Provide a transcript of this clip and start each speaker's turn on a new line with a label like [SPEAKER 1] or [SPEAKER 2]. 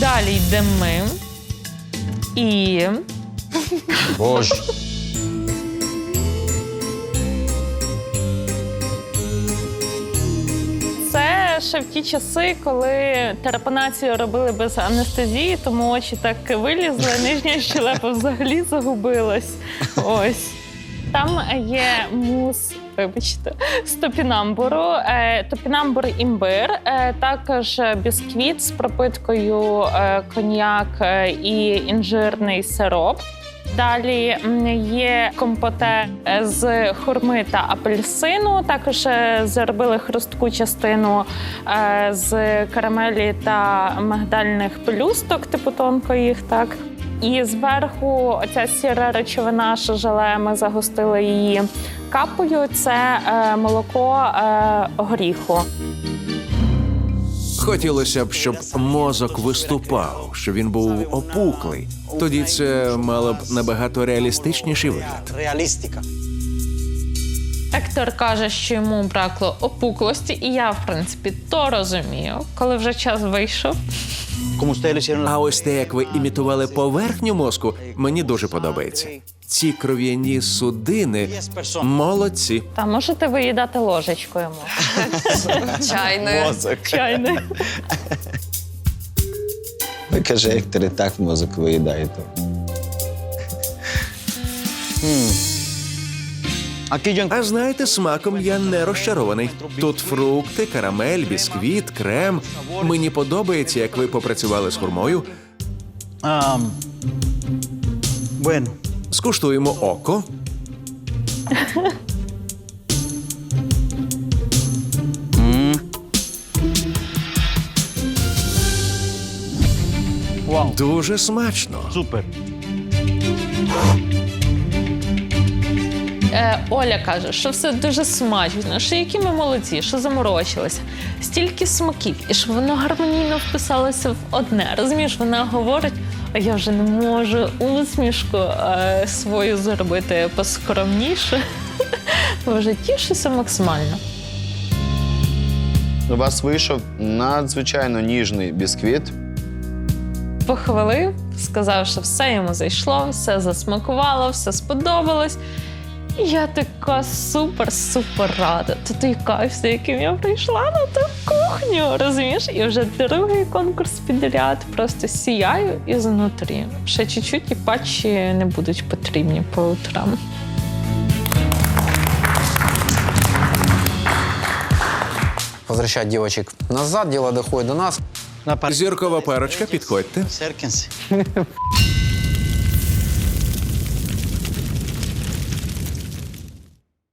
[SPEAKER 1] Далі йдемо ми. І
[SPEAKER 2] Боже.
[SPEAKER 1] це ще в ті часи, коли терапанацію робили без анестезії, тому очі так вилізли, нижня щелепа взагалі загубилась. Ось. Там є мус, вибачте, з топінамбуру, е, топінамбур імбир, е, також бісквіт з пропиткою е, коньяк е, і інжирний сироп. Далі є компоте е, з хурми та апельсину. Також е, зробили хрустку частину е, з карамелі та мигдальних пелюсток, типу тонко їх так. І зверху оця сіра речовина, що желе, ми загустили її капою. Це е, молоко е, горіху.
[SPEAKER 3] Хотілося б, щоб мозок виступав, щоб він був опуклий. Тоді це мало б набагато реалістичніший вигляд.
[SPEAKER 2] Реалістика.
[SPEAKER 1] Ектор каже, що йому бракло опуклості, і я, в принципі, то розумію, коли вже час вийшов.
[SPEAKER 3] А ось те, як ви імітували поверхню мозку, мені дуже подобається. Ці кров'яні судини молодці.
[SPEAKER 1] Та можете виїдати ложечкою.
[SPEAKER 2] Мозок.
[SPEAKER 1] Чайне.
[SPEAKER 2] Ви каже, і так мозок виїдаєте.
[SPEAKER 3] А знаєте, смаком я не розчарований. Тут фрукти, карамель, бісквіт, крем. Мені подобається, як ви попрацювали з хурмою. Скуштуємо око. Дуже смачно.
[SPEAKER 2] супер.
[SPEAKER 1] Е, Оля каже, що все дуже смачно, що які ми молодці, що заморочилися. Стільки смаків, і що воно гармонійно вписалося в одне. Розумієш, вона говорить, а я вже не можу усмішку е, свою зробити поскромніше. Вже тішуся максимально.
[SPEAKER 4] У вас вийшов надзвичайно ніжний бісквіт.
[SPEAKER 1] Похвалив, сказав, що все йому зайшло, все засмакувало, все сподобалось. І я така супер-супер рада. Це той кайф, з яким я прийшла на ту кухню. Розумієш? І вже другий конкурс підряд. Просто сіяю ізнутрі. Ще чуть-чуть і патчі не будуть потрібні по утрам.
[SPEAKER 5] Возвращать девочек назад, дело доходит до нас.
[SPEAKER 3] Зіркова парочка, підходьте.
[SPEAKER 2] Acérquense.